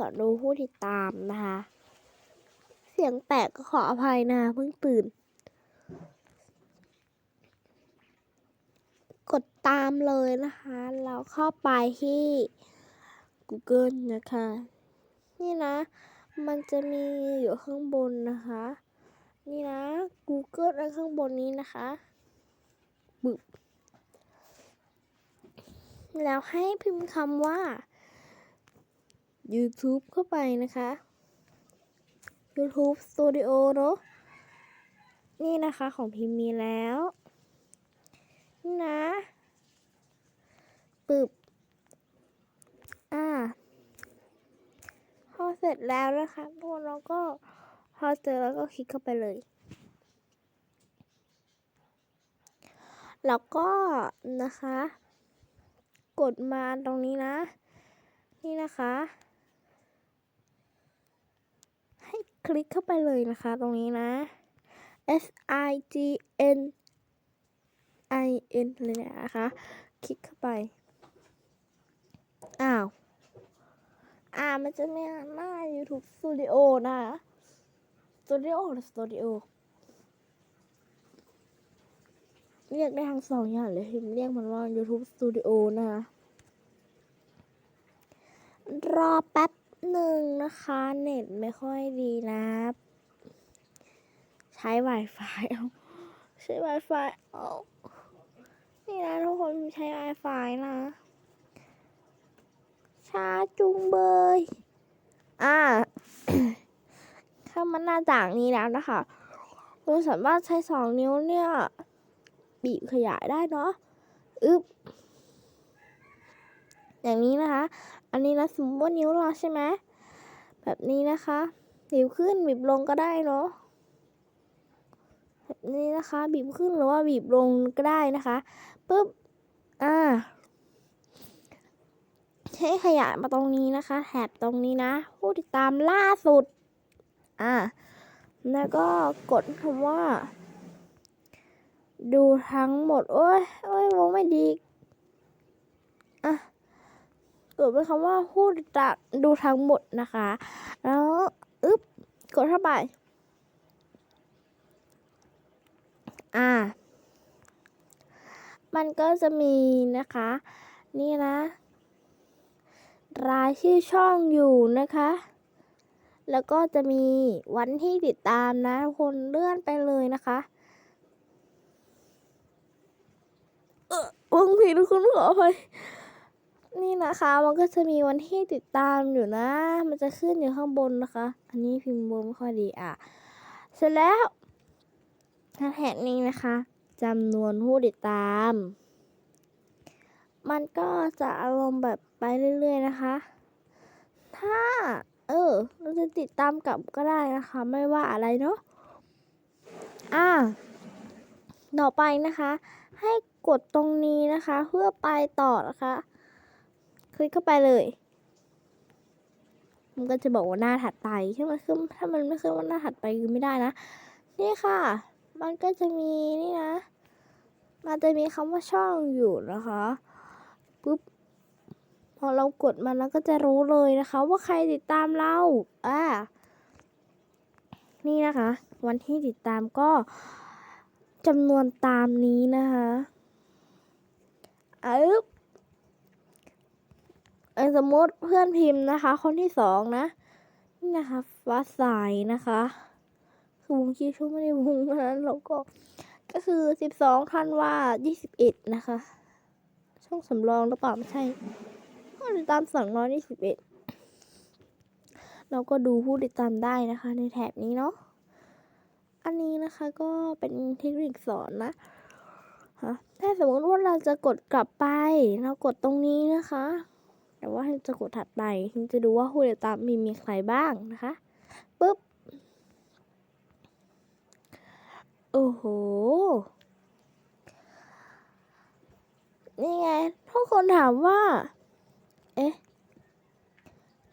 สอนดูผู้ติดตามนะคะ เสียงแปลกก็ขออภัยนะคะเพิ่งตื่น กดตามเลยนะคะแล้วเข้าไปที่ Google นะคะ นี่นะ มันจะมีอยู่ข้างบนนะคะ นี่นะ Google อันข้างบนนี้นะคะบึบแล้วให้พิมพ์คำว่า YouTube เข้าไปนะคะ YouTube Studio เนอะนี่นะคะของพิมพ์มีแล้วนี่นะปึบอ่าพอเสร็จแล้วนะคะทุกคนเราก็พอเจอแล้วก็คลิกเข้าไปเลย แล้วก็นะคะ กดมาตรงนี้นะ นี่นะคะ ให้ คลิกเข้าไปเลยนะคะตรงนี้นะ S I G N I N เลยเนี่ยนะคะ คลิกเข้าไป อ้าว อ่ามันจะมีหน้า YouTube Studio นะ Studio หรือ Studio เรียกได้ทั้งสองอย่างเลยพิมเรียกมันว่า YouTube Studio นะคะรอแป๊บ นึ่งนะคะ เน็ตไม่ค่อยดีนะใช้ Wi-Fi เอาใช้ Wi-Fi เอานี่นะทุกคนใช้ Wi-Fi นะช้าจุงเบย อ่าเข้ามาหน้าต่างนี้แล้วนะคะคุณสามารถใช้สองนิ้วเนี่ย บีบขยายได้เนาะ อึ๊บ อย่างนี้นะคะ อันนี้นะสมมติว่านิ้วเราใช่ไหมแบบนี้นะคะบีบขึ้นบีบลงก็ได้เนาะแบบนี้นะคะ บีบขึ้นหรือว่าบีบลงก็ได้นะคะปึ๊บอ่าให้ขยายมาตรงนี้นะคะ แถบตรงนี้นะ ผู้ติดตามล่าสุด อ่า แล้วก็กดคำว่า ดูทั้งหมด โอ้ยโอ้ยวงไม่ดี อะ กดเป็นคำว่าผู้ติดตามดูทั้งหมดนะคะ แล้วอึ๊บกดเข้าไป อ่า มันก็จะมีนะคะ นี่นะ รายชื่อช่องอยู่นะคะ แล้วก็จะมีวันที่ติดตามนะทุกคนเลื่อนไปเลยนะคะเออวงผิดทุกคนขออภัย นี่นะคะ มันก็จะมีวันที่ติดตามอยู่นะ มันจะขึ้นอยู่ข้างบนนะคะ อันนี้พิมพ์บนไม่ค่อยดีอะ เสร็จแล้วแถบนี้นะคะจำนวนผู้ติดตาม มันก็จะอารมณ์แบบไปเรื่อย ๆ นะคะ ถ้า เออ เราจะติดตามกลับก็ได้นะคะ ไม่ว่าอะไรเนาะ อ่า ต่อไปนะคะ ให้กดตรงนี้นะคะ เพื่อไปต่อนะคะ ลิกเข้าไปเลย มันก็จะบอกว่าหน้าถัดไปใช่ไหมขึ้นถ้ามันไม่ขึ้นว่าหน้าถัดไปคือไม่ได้นะ นี่ค่ะ มันก็จะมีนี่นะ มันจะมีคำว่าช่องอยู่นะคะปุ๊บพอเรากดมันแล้วก็จะรู้เลยนะคะ ว่าใครติดตามเราอ่านี่นะคะ วันที่ติดตามก็จำนวนตามนี้นะคะอึ๊บเอ่อ สมมติเพื่อนพิมพ์นะคะ คนที่สองนะนี่นะคะฟ้าใสนะคะคือวงคิดช่วไม่ได้วงนั้นเราก็ ก็คือสิบสองธันวายี่สิบเอ็ดนะคะ ช่องสำรองหรือเปล่าไม่ใช่ผู้ติดตามสองร้อยยี่สิบเอ็ดเราก็ดูผู้ติดตามได้นะคะ ในแถบนี้เนาะอันนี้นะคะก็เป็นเทคนิคสอนนะถ้าสมมติว่าเราจะกดกลับไป เรากดตรงนี้นะคะ แต่ว่าจะกดถัดไปจะดูว่าผู้ติดตามีมีใครบ้างนะคะปุ๊บโอ้โห นี่ไงทุกคนถามว่า เอ๊ะ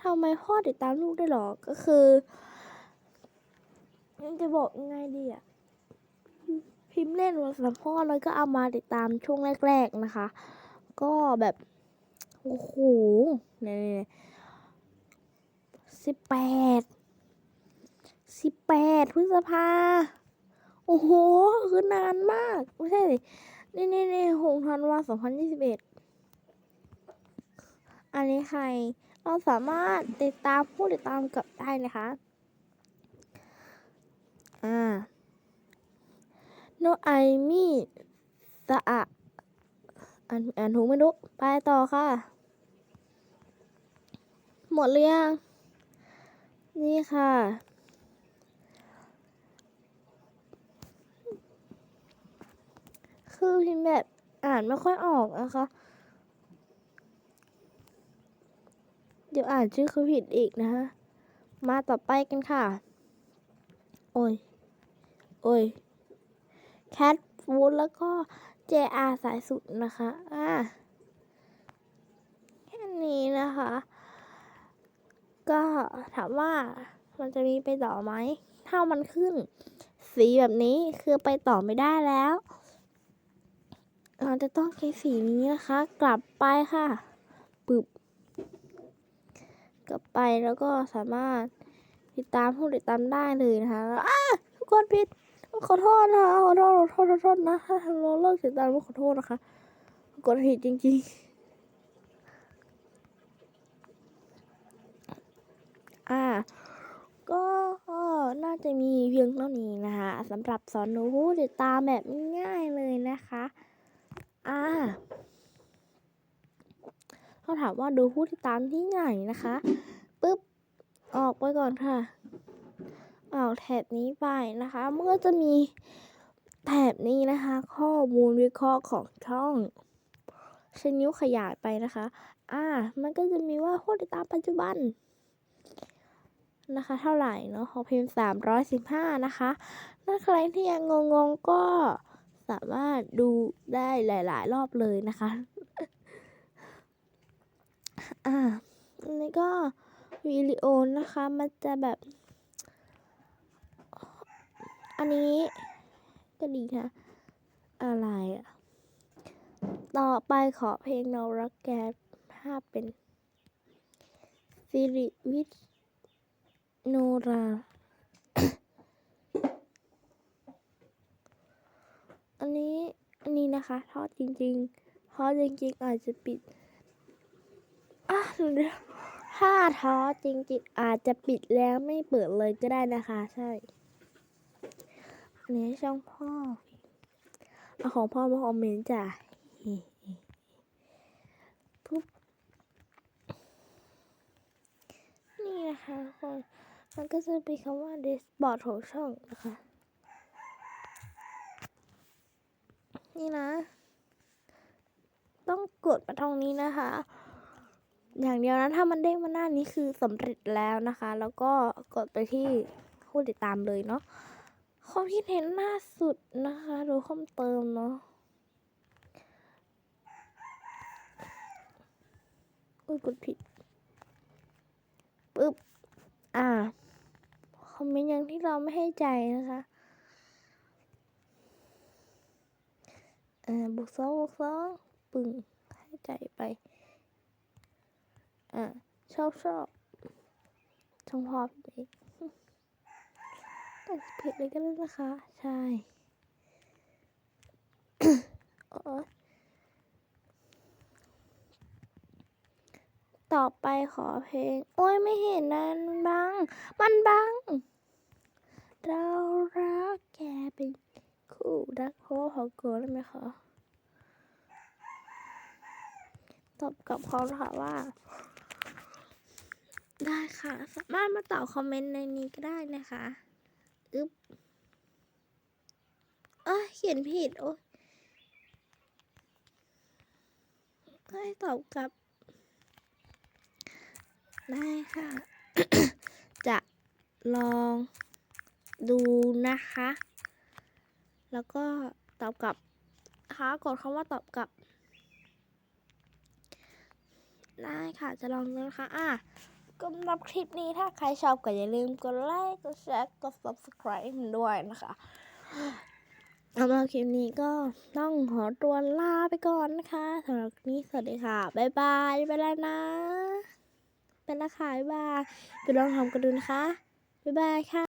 ทำไมพ่อติดตามลูกได้หรอ ก็คือจะบอกยังไงดีอะพิมพ์เล่นวันสัมพ่อแล้วก็เอามาติดตามช่วงแรก ๆนะคะ ก็แบบ โอ้โหนี่สิบแปดสิบแปดพฤษภา โอ้โห คือนานมาก ไม่ใช่ดินี่นี่นี่หกธันวาสองพันยี่สิบเอ็ดอันนี้ใคร เราสามารถติดตามผู้ติดตามกับได้นะคะ อ่า โนไอมี่สะอะอ่านอ่านถูกไม่รู้ ไปต่อค่ะ หมดหรือยัง นี่ค่ะ คือพิมพ์แบบอ่านไม่ค่อยออกนะคะ เดี๋ยวอ่านชื่อเขาผิดอีกนะคะมาต่อไปกันค่ะ โอ้ย โอ้ย แคทฟูดแล้วก็ JR สายสุดนะคะ อ่า แค่นี้นะคะ ก็ถามว่ามันจะมีไปต่อไหม ถ้ามันขึ้น สีแบบนี้คือไปต่อไม่ได้แล้ว เราจะต้องใช้สีนี้นะคะ กลับไปค่ะปึบกลับไปแล้วก็สามารถติดตามผู้ติดตามได้เลยนะคะอ้าทุกคนผิดขอโทษนะคะขอโทษขอโทษขอโทษนะถ้าเราเลิกติดตามก็ขอโทษนะคะ กดผิดจริงๆ อ่า ก็น่าจะมีเพียงเท่านี้นะคะสำหรับสอนหนูผู้ติดตามแบบง่ายเลยนะคะ อ่าเขาถามว่าดูผู้ติดตามที่ไหนนะคะปุ๊บออกไปก่อนค่ะออกแถบนี้ไปนะคะมันก็จะมีแถบนี้นะคะ ข้อมูลวิเคราะห์ของช่องใช้นิ้วขยายไปนะคะ อ่า มันก็จะมีว่าผู้ติดตามปัจจุบัน นะคะ เท่าไหร่เนาะของพิมพ์สามร้อยสิบห้านะคะถ้าใครที่ยังงงๆก็สามารถดูได้หลาย ๆ รอบเลยนะคะ อ่านนี้ก็วิดีโอนะคะ มันจะแบบ อันนี้ก็ดีค่ะอะไรอะ ต่อไปขอเพลงนอรักแกภาพเป็นสิริวิท โนรา อันนี้ อันนี้นะคะ ทอดจริงๆ ทอดจริงๆ อาจจะปิดอะถ้าท้อจริงๆ อาจจะปิดแล้วไม่เปิดเลยก็ได้นะคะ ใช่ อันนี้ช่องพ่อ เอาของพ่อมาคอมเมนต์จ้ะปุ๊บนี่นะคะคน มันก็จะเป็นคำว่า dashboard ของช่องนะคะ นี่นะ ต้องกดมาตรงนี้นะคะ อย่างเดียวนะถ้ามันเด้งมาหน้านี้คือสำเร็จแล้วนะคะ แล้วก็กดไปที่ผู้ติดตามเลยเนาะความคิดเห็นล่าสุดนะคะดูเพิ่มเติมเนาะอุ้ยกดผิดปึ๊บ อ่า คอมเมนต์อย่างที่เราไม่ให้ใจนะคะอ่าบวกสองบวกสองปึ่งให้ใจไป อ่าชอบชอบชงพอพี่เอกแต่เพจเลยก็ได้นะคะ ใช่โอ๊ ต่อไปขอเพลง โอ้ยไม่เห็นนะมันบัง มันบัง เรารักแกเป็นคู่รักโคขอเกินได้ไหมคะตอบกับเขาค่ะว่า ได้ค่ะ สามารถมาตอบคอมเมนต์ในนี้ก็ได้นะคะอึ๊บเอ้ยเขียนผิด โอ้ยให้ตอบกลับ ได้ค่ะ จะลองดูนะคะ แล้วก็ตอบกลับนะคะกดคำว่าตอบกลับ ได้ค่ะ จะลองดูนะคะ อะสำหรับคลิปนี้ถ้าใครชอบก็อย่าลืมกดไลค์ กดแชร์ กด subscribe ด้วยนะคะสำหรับคลิปนี้ก็ต้องขอตัวลาไปก่อนนะคะสำหรับนี้สวัสดีค่ะ บ๊ายบาย ไปแล้วนะ เป็นนะคะบ๊ายบายไปลองทำกันดูนะคะบ๊ายบายค่ะ